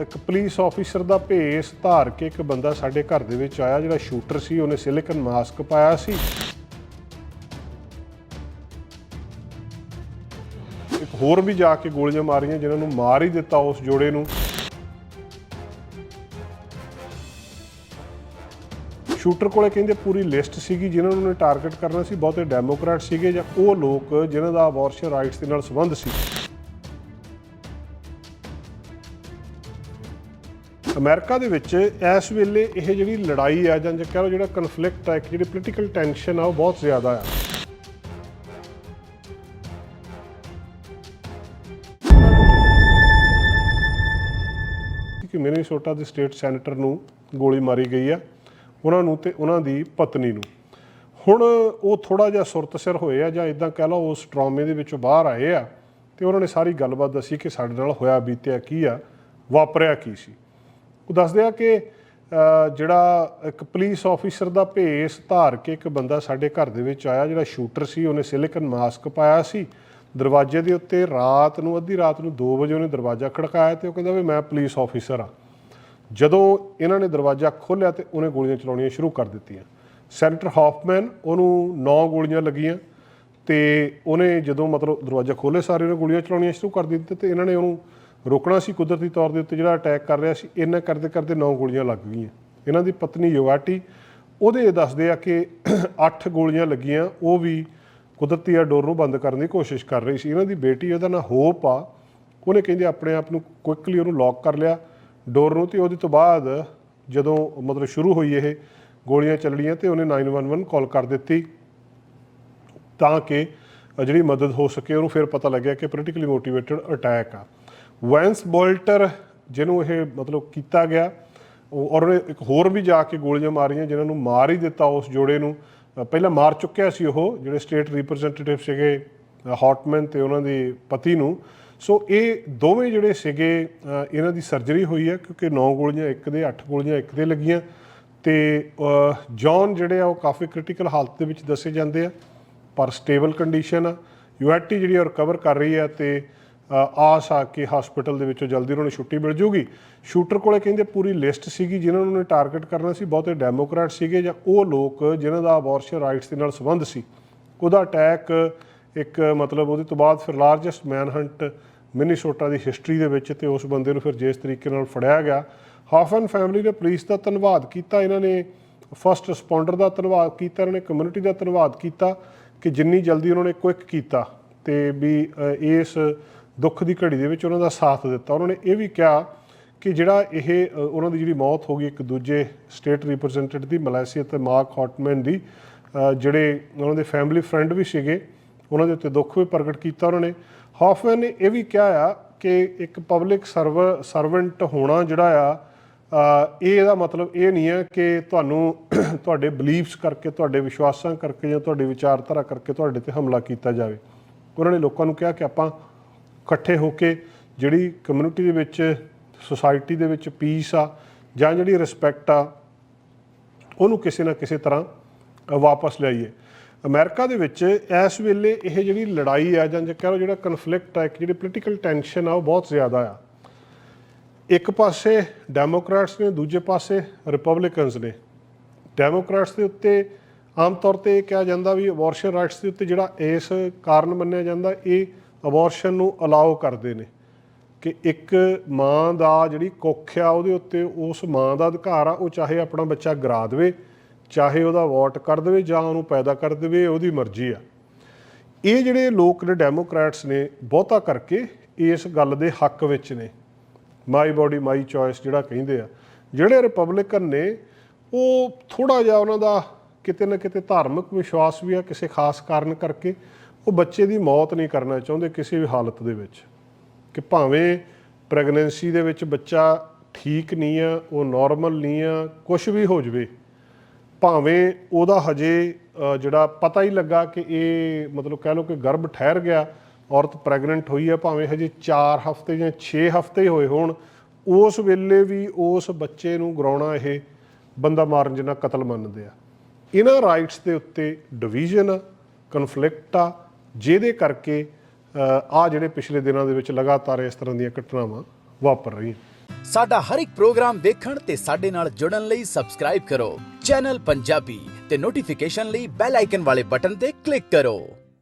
ਇੱਕ police officer ਦਾ ਭੇਸ ਧਾਰ ਕੇ ਇੱਕ ਬੰਦਾ ਸਾਡੇ ਘਰ ਦੇ ਵਿੱਚ ਆਇਆ, ਜਿਹੜਾ ਸ਼ੂਟਰ ਸੀ, ਉਹਨੇ ਸਿਲਿਕਨ ਮਾਸਕ ਪਾਇਆ ਸੀ। ਇੱਕ ਹੋਰ ਵੀ ਜਾ ਕੇ ਗੋਲੀਆਂ ਮਾਰੀਆਂ, ਜਿਨ੍ਹਾਂ ਨੂੰ ਮਾਰ ਹੀ ਦਿੱਤਾ ਉਸ ਜੋੜੇ ਨੂੰ। ਸ਼ੂਟਰ ਕੋਲੇ ਕਹਿੰਦੇ ਪੂਰੀ ਲਿਸਟ ਸੀਗੀ, ਜਿਨ੍ਹਾਂ ਨੂੰ ਉਹਨੇ ਟਾਰਗੇਟ ਕਰਨਾ ਸੀ, ਬਹੁਤੇ ਡੈਮੋਕ੍ਰੈਟ ਸੀਗੇ ਜਾਂ ਉਹ ਲੋਕ, ਜਿਨ੍ਹਾਂ ਦਾ ਅਬੋਰਸ਼ਨ ਰਾਈਟਸ ਦੇ ਨਾਲ ਸੰਬੰਧ ਸੀ। ਅਮਰੀਕਾ ਦੇ ਵਿੱਚ ਇਸ ਵੇਲੇ ਇਹ ਜਿਹੜੀ ਲੜਾਈ ਆ ਜਾਂ ਜੇ ਕਹ ਲਓ ਜਿਹੜਾ ਕਨਫਲਿਕਟ ਆ, ਇੱਕ ਜਿਹੜੀ ਪੋਲੀਟੀਕਲ ਟੈਂਸ਼ਨ ਆ, ਉਹ ਬਹੁਤ ਜ਼ਿਆਦਾ ਆ। ਕਿ ਮਿਨੀਸੋਟਾ ਦੇ ਸਟੇਟ ਸੈਨੇਟਰ ਨੂੰ ਗੋਲੀ ਮਾਰੀ ਗਈ ਆ, ਉਹਨਾਂ ਨੂੰ ਤੇ ਉਹਨਾਂ ਦੀ ਪਤਨੀ ਨੂੰ। ਹੁਣ ਉਹ ਥੋੜਾ ਜਿਹਾ ਸੁਰਤ ਸਿਰ ਹੋਏ ਆ ਜਾਂ ਇਦਾਂ ਕਹਿ ਲਓ ਉਸ ਟਰਾਮੇ ਦੇ ਵਿੱਚੋਂ ਬਾਹਰ ਆਏ ਆ, ਤੇ ਉਹਨਾਂ ਨੇ ਸਾਰੀ ਗੱਲਬਾਤ ਦੱਸੀ ਕਿ ਸਾਡੇ ਨਾਲ ਹੋਇਆ ਬੀਤਿਆ ਕੀ ਆ, ਵਾਪਰਿਆ ਕੀ ਸੀ। ਉਹ ਦੱਸਦੇ ਆ ਕਿ ਜਿਹੜਾ ਇੱਕ ਪੁਲਿਸ ਆਫੀਸਰ ਦਾ ਭੇਸ ਧਾਰ ਕੇ ਇੱਕ ਬੰਦਾ ਸਾਡੇ ਘਰ ਦੇ ਵਿੱਚ ਆਇਆ, ਜਿਹੜਾ ਸ਼ੂਟਰ ਸੀ, ਉਹਨੇ ਸਿਲਿਕਨ ਮਾਸਕ ਪਾਇਆ ਸੀ। ਦਰਵਾਜ਼ੇ ਦੇ ਉੱਤੇ ਰਾਤ ਨੂੰ, ਅੱਧੀ ਰਾਤ ਨੂੰ 2 ਵਜੇ ਉਹਨੇ ਦਰਵਾਜ਼ਾ ਖੜਕਾਇਆ ਤੇ ਉਹ ਕਹਿੰਦਾ ਵੀ ਮੈਂ ਪੁਲਿਸ ਆਫੀਸਰ ਆ ਜਦੋਂ ਇਹਨਾਂ ਨੇ ਦਰਵਾਜ਼ਾ ਖੋਲ੍ਹਿਆ ਤੇ ਉਹਨੇ ਗੋਲੀਆਂ ਚਲਾਉਣੀਆਂ ਸ਼ੁਰੂ ਕਰ ਦਿੱਤੀਆਂ। ਸੈਂਟਰ ਹਾਫਮੈਨ ਉਹਨੂੰ 9 ਗੋਲੀਆਂ ਲੱਗੀਆਂ ਤੇ ਉਹਨੇ ਜਦੋਂ ਮਤਲਬ ਦਰਵਾਜ਼ਾ ਖੋਲ੍ਹੇ ਸਾਰੇ ਉਹਨੇ ਗੋਲੀਆਂ ਚਲਾਉਣੀਆਂ ਸ਼ੁਰੂ ਕਰ ਦਿੱਤੀਆਂ ਤੇ ਇਹਨਾਂ ਨੇ ਉਹਨੂੰ ਰੋਕਣਾ ਸੀ ਕੁਦਰਤੀ ਤੌਰ ਦੇ ਉੱਤੇ ਜਿਹੜਾ ਅਟੈਕ ਕਰ ਰਿਹਾ ਸੀ ਇਹਨਾਂ ਕਰਦੇ ਕਰਦੇ 9 ਗੋਲੀਆਂ ਲੱਗ ਗਈਆਂ। ਇਹਨਾਂ ਦੀ ਪਤਨੀ ਯੋਗਾਟੀ, ਉਹਦੇ ਇਹ ਦੱਸਦੇ ਆ ਕਿ 8 ਗੋਲੀਆਂ ਲੱਗੀਆਂ, ਉਹ ਵੀ ਕੁਦਰਤੀ ਆ ਡੋਰ ਨੂੰ ਬੰਦ ਕਰਨ ਦੀ ਕੋਸ਼ਿਸ਼ ਕਰ ਰਹੀ ਸੀ। ਇਹਨਾਂ ਦੀ ਬੇਟੀ, ਉਹਦਾ ਨਾਂ ਹੋਪ ਆ। ਉਹਨੇ ਕਹਿੰਦੇ ਆਪਣੇ ਆਪ ਨੂੰ ਕੁਇਕਲੀ ਉਹਨੂੰ ਲੌਕ ਕਰ ਲਿਆ ਡੋਰ ਨੂੰ ਤੇ ਉਹਦੇ ਤੋਂ ਬਾਅਦ ਜਦੋਂ ਮਤਲਬ ਸ਼ੁਰੂ ਹੋਈ ਇਹ ਗੋਲੀਆਂ ਚੱਲਣੀਆਂ ਤੇ ਉਹਨੇ 911 ਕਾਲ ਕਰ ਦਿੱਤੀ ਤਾਂ ਕਿ ਜਿਹੜੀ ਮਦਦ ਹੋ ਸਕੇ, ਉਹਨੂੰ ਫਿਰ ਪਤਾ ਲੱਗਿਆ ਕਿ ਪੋਲੀਟੀਕਲੀ ਮੋਟੀਵੇਟਡ ਅਟੈਕ ਆ। ਵੈਂਸ ਬੋਲਟਰ ਜਿਹਨੂੰ ਇਹ ਮਤਲਬ ਕੀਤਾ ਗਿਆ ਔਰ ਉਹਨੇ ਇੱਕ ਹੋਰ ਵੀ ਜਾ ਕੇ ਗੋਲੀਆਂ ਮਾਰੀਆਂ ਜਿਨ੍ਹਾਂ ਨੂੰ ਮਾਰ ਹੀ ਦਿੱਤਾ ਉਸ ਜੋੜੇ ਨੂੰ। ਪਹਿਲਾਂ ਮਾਰ ਚੁੱਕਿਆ ਸੀ ਉਹ ਜਿਹੜੇ ਸਟੇਟ ਰਿਪਰੈਜ਼ੈਂਟੇਟਿਵ ਸੀਗੇ ਹੌਟਮੈਨ ਤੇ ਉਹਨਾਂ ਦੇ ਪਤੀ ਨੂੰ। ਸੋ ਇਹ ਦੋਵੇਂ ਜਿਹੜੇ ਸੀਗੇ ਇਹਨਾਂ ਦੀ ਸਰਜਰੀ ਹੋਈ ਹੈ ਕਿਉਂਕਿ 9 ਗੋਲੀਆਂ ਇੱਕ ਦੇ 8 ਗੋਲੀਆਂ ਇੱਕ ਦੇ ਲੱਗੀਆਂ। ਤੇ ਅ, ਜੌਨ ਜਿਹੜੇ ਆ ਉਹ ਕਾਫੀ ਕ੍ਰਿਟੀਕਲ ਹਾਲਤ ਦੇ ਵਿੱਚ ਦੱਸੇ ਜਾਂਦੇ ਆ ਪਰ ਸਟੇਬਲ ਕੰਡੀਸ਼ਨ ਆ। ਯੂਐਟੀ ਜਿਹੜੀ ਰਿਕਵਰ ਕਰ ਰਹੀ ਹੈ ਤੇ ਆਸ ਆ ਕਿ ਹਸਪੀਟਲ ਦੇ ਵਿੱਚੋਂ ਜਲਦੀ ਉਹਨਾਂ ਨੂੰ ਛੁੱਟੀ ਮਿਲ ਜੂਗੀ। ਸ਼ੂਟਰ ਕੋਲੇ ਕਹਿੰਦੇ ਪੂਰੀ ਲਿਸਟ ਸੀਗੀ, ਜਿਨ੍ਹਾਂ ਨੂੰ ਉਹਨੇ ਟਾਰਗੇਟ ਕਰਨਾ ਸੀ, ਬਹੁਤੇ ਡੈਮੋਕ੍ਰੈਟ ਸੀਗੇ ਜਾਂ ਉਹ ਲੋਕ ਜਿਨ੍ਹਾਂ ਦਾ ਅਬੋਰਸ਼ਨ ਰਾਈਟਸ ਦੇ ਨਾਲ ਸੰਬੰਧ ਸੀ। ਉਹਦਾ ਅਟੈਕ ਇੱਕ ਮਤਲਬ ਉਹਦੇ ਤੋਂ ਬਾਅਦ ਫਿਰ ਲਾਰਜੈਸਟ ਮੈਨ ਮੈਨਹੰਟ ਮਿਨੀਸੋਟਾ ਦੀ ਹਿਸਟਰੀ ਦੇ ਵਿੱਚ ਤੇ ਉਸ ਬੰਦੇ ਨੂੰ ਫਿਰ ਜਿਸ ਤਰੀਕੇ ਨਾਲ ਫੜਿਆ ਗਿਆ। ਹਾਫਨ ਫੈਮਿਲੀ ਨੇ ਪੁਲਿਸ ਦਾ ਧੰਨਵਾਦ ਕੀਤਾ, ਇਹਨਾਂ ਨੇ ਫਸਟ ਰਿਸਪੌਂਡਰ ਦਾ ਧੰਨਵਾਦ ਕੀਤਾ, ਇਹਨਾਂ ਨੇ ਕਮਿਊਨਿਟੀ ਦਾ ਧੰਨਵਾਦ ਕੀਤਾ ਕਿ ਜਿੰਨੀ ਜਲਦੀ ਉਹਨਾਂ ਨੇ ਕੁਇਕ ਕੀਤਾ। ਤੇ ਵੀ ਇਸ ਦੁੱਖ ਦੀ ਘੜੀ ਦੇ ਵਿੱਚ ਉਹਨਾਂ ਦਾ ਸਾਥ ਦਿੱਤਾ। ਉਹਨਾਂ ਨੇ ਇਹ ਵੀ ਕਿਹਾ ਕਿ ਜਿਹੜਾ ਇਹ ਉਹਨਾਂ ਦੀ ਜਿਹੜੀ ਮੌਤ ਹੋ ਗਈ, ਇੱਕ ਦੂਜੇ ਸਟੇਟ ਰਿਪਰੈਜ਼ੈਂਟੇਟਿਵ ਦੀ, ਮਲੇਸੀਆ ਤੇ ਮਾਰਕ ਹੌਟਮੈਨ ਦੀ ਜਿਹੜੇ ਉਹਨਾਂ ਦੇ ਫੈਮਿਲੀ ਫਰੈਂਡ ਵੀ ਸੀਗੇ, ਉਹਨਾਂ ਦੇ ਉੱਤੇ ਦੁੱਖ ਵੀ ਪ੍ਰਗਟ ਕੀਤਾ ਉਹਨਾਂ ਨੇ। ਹਾਫਮੈਨ ਨੇ ਇਹ ਵੀ ਕਿਹਾ ਆ ਕਿ ਇੱਕ ਪਬਲਿਕ ਸਰਵ ਸਰਵੈਂਟ ਹੋਣਾ ਜਿਹੜਾ ਆ ਇਹ ਇਹਦਾ ਮਤਲਬ ਇਹ ਨਹੀਂ ਹੈ ਕਿ ਤੁਹਾਨੂੰ ਤੁਹਾਡੇ ਬਲੀਫਸ ਕਰਕੇ, ਤੁਹਾਡੇ ਵਿਸ਼ਵਾਸਾਂ ਕਰਕੇ ਜਾਂ ਤੁਹਾਡੀ ਵਿਚਾਰਧਾਰਾ ਕਰਕੇ ਤੁਹਾਡੇ ਤੇ ਹਮਲਾ ਕੀਤਾ ਜਾਵੇ। ਉਹਨਾਂ ਨੇ ਲੋਕਾਂ ਨੂੰ ਕਿਹਾ ਕਿ ਆਪਾਂ ਇਕੱਠੇ ਹੋ ਕੇ ਜਿਹੜੀ ਕਮਿਊਨਿਟੀ ਦੇ ਵਿੱਚ ਸੁਸਾਇਟੀ ਦੇ ਵਿੱਚ ਪੀਸ ਆ ਜਾਂ ਜਿਹੜੀ ਰਿਸਪੈਕਟ ਆ, ਉਹਨੂੰ ਕਿਸੇ ਨਾ ਕਿਸੇ ਤਰ੍ਹਾਂ ਵਾਪਸ ਲਿਆਈਏ। ਅਮਰੀਕਾ ਦੇ ਵਿੱਚ ਇਸ ਵੇਲੇ ਇਹ ਜਿਹੜੀ ਲੜਾਈ ਆ ਜਾਂ ਜੇ ਕਹ ਲਓ ਜਿਹੜਾ ਕਨਫਲਿਕਟ ਆ, ਇੱਕ ਜਿਹੜੀ ਪੋਲੀਟੀਕਲ ਟੈਂਸ਼ਨ ਆ, ਉਹ ਬਹੁਤ ਜ਼ਿਆਦਾ ਆ। ਇੱਕ ਪਾਸੇ ਡੈਮੋਕ੍ਰੈਟਸ ਨੇ, ਦੂਜੇ ਪਾਸੇ ਰਿਪਬਲਿਕਨਸ ਨੇ। ਡੈਮੋਕ੍ਰੈਟਸ ਦੇ ਉੱਤੇ ਆਮ ਤੌਰ ਤੇ ਇਹ ਕਿਹਾ ਜਾਂਦਾ ਵੀ ਅਬੋਰਸ਼ਨ ਰਾਈਟਸ ਦੇ ਉੱਤੇ ਜਿਹੜਾ ਇਸ ਕਾਰਨ ਮੰਨਿਆ ਜਾਂਦਾ, ਇਹ ਅਬੋਰਸ਼ਨ ਨੂੰ ਅਲਾਉ ਕਰਦੇ ਨੇ ਕਿ ਇੱਕ ਮਾਂ ਦਾ ਜਿਹੜੀ ਕੁੱਖ ਆ ਉਹਦੇ ਉੱਤੇ ਉਸ ਮਾਂ ਦਾ ਅਧਿਕਾਰ ਆ, ਉਹ ਚਾਹੇ ਆਪਣਾ ਬੱਚਾ ਗਰਾ ਦੇਵੇ, ਚਾਹੇ ਉਹਦਾ ਵੋਟ ਕਰ ਦੇਵੇ ਜਾਂ ਉਹਨੂੰ ਪੈਦਾ ਕਰ ਦੇਵੇ, ਉਹਦੀ ਮਰਜ਼ੀ ਆ। ਇਹ ਜਿਹੜੇ ਲੋਕ ਨੇ ਡੈਮੋਕ੍ਰੈਟਸ ਨੇ ਬਹੁਤਾ ਕਰਕੇ ਇਸ ਗੱਲ ਦੇ ਹੱਕ ਵਿੱਚ ਨੇ। ਮਾਈ ਬਾਡੀ ਮਾਈ ਚੋਇਸ ਜਿਹੜਾ ਕਹਿੰਦੇ ਆ। ਜਿਹੜੇ ਰਿਪਬਲਿਕਨ ਨੇ, ਉਹ ਥੋੜਾ ਜਿਹਾ ਉਹਨਾਂ ਦਾ ਕਿਤੇ ਨਾ ਕਿਤੇ ਧਾਰਮਿਕ ਵਿਸ਼ਵਾਸ ਵੀ ਆ ਕਿਸੇ ਖਾਸ ਕਾਰਨ ਕਰਕੇ ਉਹ ਬੱਚੇ ਦੀ ਮੌਤ ਨਹੀਂ ਕਰਨਾ ਚਾਹੁੰਦੇ ਕਿਸੇ ਵੀ ਹਾਲਤ ਦੇ ਵਿੱਚ। ਕਿ ਭਾਵੇਂ ਪ੍ਰੈਗਨੈਂਸੀ ਦੇ ਵਿੱਚ ਬੱਚਾ ਠੀਕ ਨਹੀਂ ਆ, ਉਹ ਨਾਰਮਲ ਨਹੀਂ ਆ ਕੁਝ ਵੀ ਹੋ ਜਵੇ, ਭਾਵੇਂ ਉਹਦਾ ਹਜੇ ਜਿਹੜਾ ਪਤਾ ਹੀ ਲੱਗਾ ਕਿ ਇਹ ਮਤਲਬ ਕਹਿ ਲਓ ਕਿ ਗਰਭ ਠਹਿਰ ਗਿਆ, ਔਰਤ ਪ੍ਰੈਗਨੈਂਟ ਹੋਈ ਹੈ ਭਾਵੇਂ ਹਜੇ 4 ਹਫ਼ਤੇ ਜਾਂ 6 ਹਫ਼ਤੇ ਹੋਏ ਹੋਣ, ਉਸ ਵੇਲੇ ਵੀ ਉਸ ਬੱਚੇ ਨੂੰ ਗਰਾਉਣਾ ਇਹ ਬੰਦਾ ਮਾਰਨ ਜਿੰਨਾ ਕਤਲ ਮੰਨਦੇ ਆ। ਇਹਨਾਂ ਰਾਈਟਸ ਦੇ ਉੱਤੇ ਡਿਵੀਜ਼ਨ ਆ ਕਨਫਲਿਕਟ ਆ ਜਿਹਦੇ ਕਰਕੇ ਆ ਜਿਹੜੇ ਪਿਛਲੇ ਦਿਨਾਂ ਦੇ ਵਿੱਚ ਲਗਾਤਾਰ ਇਸ ਤਰ੍ਹਾਂ ਦੀਆਂ ਘਟਨਾਵਾਂ ਵਾਪਰ ਰਹੀਆਂ। ਸਾਡਾ ਹਰ ਇੱਕ ਪ੍ਰੋਗਰਾਮ ਦੇਖਣ ਤੇ ਸਾਡੇ ਨਾਲ ਜੁੜਨ ਲਈ ਸਬਸਕ੍ਰਾਈਬ ਕਰੋ। ਚੈਨਲ ਪੰਜਾਬੀ ਤੇ ਨੋਟੀਫਿਕੇਸ਼ਨ ਲਈ ਬੈਲ ਆਈਕਨ ਵਾਲੇ ਬਟਨ ਤੇ ਕਲਿੱਕ ਕਰੋ।